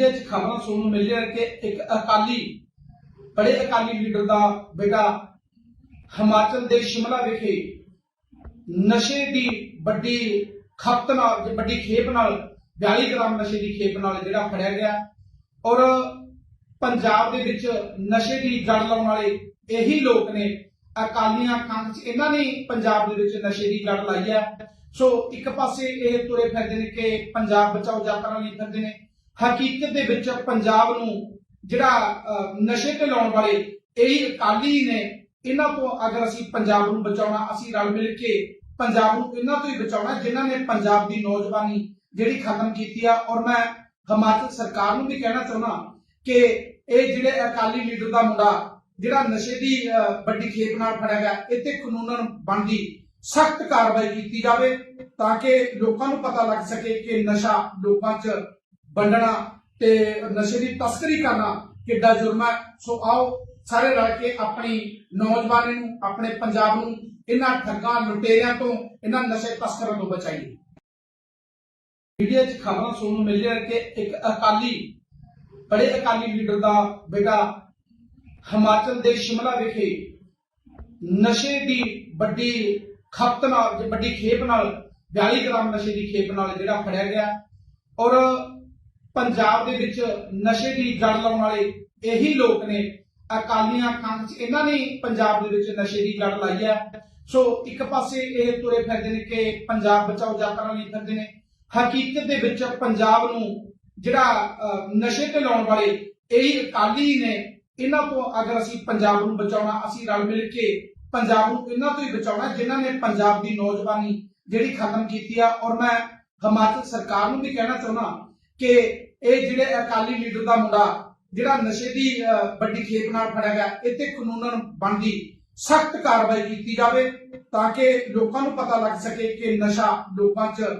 Media 'ਚ ਖਬਰਾਂ ਸੁਣਨ ਨੂੰ ਮਿਲ ਰਹੀਆਂ ਕਿ ਇੱਕ ਅਕਾਲੀ, ਬੜੇ ਅਕਾਲੀ ਲੀਡਰ ਦਾ ਬੇਟਾ ਹਿਮਾਚਲ ਦੇ ਸ਼ਿਮਲਾ ਵਿਖੇ ਨਸ਼ੇ ਦੀ ਵੱਡੀ ਖਪਤ ਨਾਲ ਤੇ ਵੱਡੀ ਖੇਪ ਨਾਲ 42 ਗ੍ਰਾਮ ਨਸ਼ੇ ਦੀ ਖੇਪ ਨਾਲ ਜਿਹੜਾ ਫੜਿਆ ਗਿਆ। ਔਰ ਪੰਜਾਬ ਦੇ ਵਿੱਚ ਨਸ਼ੇ ਦੀ ਜੜ ਲਾਉਣ ਵਾਲੇ ਇਹੀ ਲੋਕ ਨੇ, ਅਕਾਲੀਆਂ ਕੰਨ 'ਚ ਇਹਨਾਂ ਨੇ ਪੰਜਾਬ ਦੇ ਵਿੱਚ ਨਸ਼ੇ ਦੀ ਜੜ ਲਾਈ ਹੈ। ਸੋ ਇੱਕ ਪਾਸੇ ਇਹ ਤੁਰੇ ਫਿਰਦੇ ਨੇ ਕਿ ਪੰਜਾਬ ਬਚਾਓ ਯਾਤਰਾ ਲਈ ਫਿਰਦੇ ਨੇ ਹਕੀਕਤ ਦੇ ਵਿੱਚ ਪੰਜਾਬ ਨੂੰ ਜਿਹੜਾ ਨਸ਼ੇ ਤੇ ਲਾਉਣ ਵਾਲੇ ਇਹੀ ਅਕਾਲੀ ਨੇ ਇਹਨਾਂ ਤੋਂ ਅਗਰ ਅਸੀਂ ਪੰਜਾਬ ਨੂੰ ਬਚਾਉਣਾ ਅਸੀਂ ਰਲ ਮਿਲ ਕੇ ਪੰਜਾਬ ਨੂੰ ਇਹਨਾਂ ਤੋਂ ਹੀ ਬਚਾਉਣਾ ਜਿਨ੍ਹਾਂ ਨੇ ਪੰਜਾਬ ਦੀ ਨੌਜਵਾਨੀ ਜਿਹੜੀ ਖਤਮ ਕੀਤੀ ਆ। ਔਰ ਮੈਂ ਹਿਮਾਚਲ ਸਰਕਾਰ ਨੂੰ ਵੀ ਕਹਿਣਾ ਚਾਹੁੰਦਾ ਕਿ ਇਹ ਜਿਹੜੇ ਅਕਾਲੀ ਲੀਡਰ ਦਾ ਮੁੰਡਾ ਜਿਹੜਾ ਨਸ਼ੇ ਦੀ ਅਹ, ਵੱਡੀ ਖੇਪ ਨਾਲ ਫੜਿਆ ਗਿਆ ਇਹ ਤੇ ਕਾਨੂੰਨਨ ਬਣਦੀ ਸਖਤ ਕਾਰਵਾਈ ਕੀਤੀ ਜਾਵੇ ਤਾਂ ਕਿ ਲੋਕਾਂ ਨੂੰ ਪਤਾ ਲੱਗ ਸਕੇ ਕਿ ਨਸ਼ਾ ਲੋਕਾਂ 'ਚ ਵੰਡਣਾ ਤੇ ਨਸ਼ੇ ਦੀ ਤਸਕਰੀ ਕਰਨਾ, ਕਿੱਡਾ ਜੁਰਮ ਹੈ। ਸੋ ਆਓ ਸਾਰੇ ਰਲ ਕੇ ਆਪਣੀ ਨੌਜਵਾਨੀ ਨੂੰ, ਆਪਣੇ ਪੰਜਾਬ ਨੂੰ, ਇਹਨਾਂ ਠੱਗਾਂ, ਲੁਟੇਰਿਆਂ ਤੋਂ, ਇਹਨਾਂ ਨਸ਼ੇ ਤਸਕਰਾਂ ਤੋਂ ਬਚਾਈਏ। ਮੀਡੀਆ 'ਚ ਖਬਰਾਂ ਸੁਣਨ ਨੂੰ ਮਿਲ ਰਹੀਆਂ ਕਿ ਇੱਕ ਅਕਾਲੀ, ਬੜੇ ਅਕਾਲੀ ਲੀਡਰ ਦਾ ਬੇਟਾ ਹਿਮਾਚਲ ਦੇ ਸ਼ਿਮਲਾ ਵਿਖੇ ਨਸ਼ੇ ਦੀ ਵੱਡੀ ਖਪਤ ਨਾਲ, ਵੱਡੀ ਖੇਪ ਨਾਲ 42 ਗ੍ਰਾਮ ਨਸ਼ੇ ਦੀ ਖੇਪ ਨਾਲ ਜਿਹੜਾ ਫੜਿਆ ਗਿਆ। ਔਰ ਪੰਜਾਬ ਦੇ ਵਿੱਚ ਨਸ਼ੇ ਦੀ ਜੜ ਲਾਉਣ ਵਾਲੇ ਇਹੀ ਲੋਕ ਨੇ। ਅਕਾਲੀਆਂ ਕੰਨ 'ਚ ਇਹਨਾਂ ਨੇ ਪੰਜਾਬ ਦੇ ਵਿੱਚ ਨਸ਼ੇ ਦੀ ਜੜ ਲਾਈ ਹੈ। ਸੋ ਇੱਕ ਪਾਸੇ ਇਹ ਤੁਰੇ ਫਿਰਦੇ ਨੇ ਕਿ ਪੰਜਾਬ ਬਚਾਓ ਯਾਤਰਾ ਲਈ ਫਿਰਦੇ ਨੇ। ਹਕੀਕਤ ਦੇ ਵਿੱਚ ਪੰਜਾਬ ਨੂੰ ਜਿਹੜਾ ਨਸ਼ੇ ਤੇ ਲਾਉਣ ਵਾਲੇ ਇਹੀ ਅਕਾਲੀ ਨੇ, ਇਹਨਾਂ ਤੋਂ ਅਗਰ ਅਸੀਂ ਪੰਜਾਬ ਨੂੰ ਬਚਾਉਣਾ, ਅਸੀਂ ਰਲ ਮਿਲ ਕੇ ਪੰਜਾਬ ਨੂੰ ਇਹਨਾਂ ਤੋਂ ਹੀ ਬਚਾਉਣਾ, ਜਿਨ੍ਹਾਂ ਨੇ ਪੰਜਾਬ ਦੀ ਨੌਜਵਾਨੀ ਜਿਹੜੀ ਖਤਮ ਕੀਤੀ ਆ। ਔਰ ਮੈਂ ਹਿਮਾਚਲ ਸਰਕਾਰ ਨੂੰ ਵੀ ਕਹਿਣਾ ਚਾਹੁੰਦਾ ਕਿ ਇਹ ਜਿਹੜੇ ਅਕਾਲੀ ਲੀਡਰ ਦਾ ਮੁੰਡਾ, ਜਿਹੜਾ ਨਸ਼ੇ ਦੀ ਵੱਡੀ ਖੇਪ ਨਾਲ ਫੜਿਆ ਗਿਆ ਇਹ ਕਾਨੂੰਨਨ ਬਣਦੀ ਸਖਤ ਕਾਰਵਾਈ ਕੀਤੀ ਜਾਵੇ ਤਾਂ ਕਿ ਲੋਕਾਂ ਨੂੰ ਪਤਾ ਲੱਗ ਸਕੇ ਕਿ ਨਸ਼ਾ ਲੋਕਾਂ 'ਚ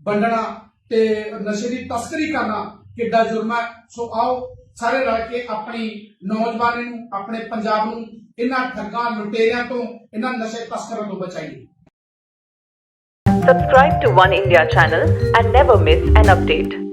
ਵੰਡਣਾ ਤੇ ਨਸ਼ੇ ਦੀ ਤਸਕਰੀ ਕਰਨਾ ਕਿੱਡਾ ਜੁਰਮ ਹੈ ਸੋ ਆਓ ਸਾਰੇ ਰਲ ਕੇ ਆਪਣੀ ਨੌਜਵਾਨੀ ਨੂੰ, ਆਪਣੇ ਪੰਜਾਬ ਨੂੰ, ਇਹਨਾਂ ਠੱਗਾਂ, ਲੁਟੇਰਿਆਂ ਤੋਂ, ਇਹਨਾਂ ਨਸ਼ੇ ਤਸਕਰਾਂ ਤੋਂ ਬਚਾਈਏ Subscribe to One India channel and never miss an update.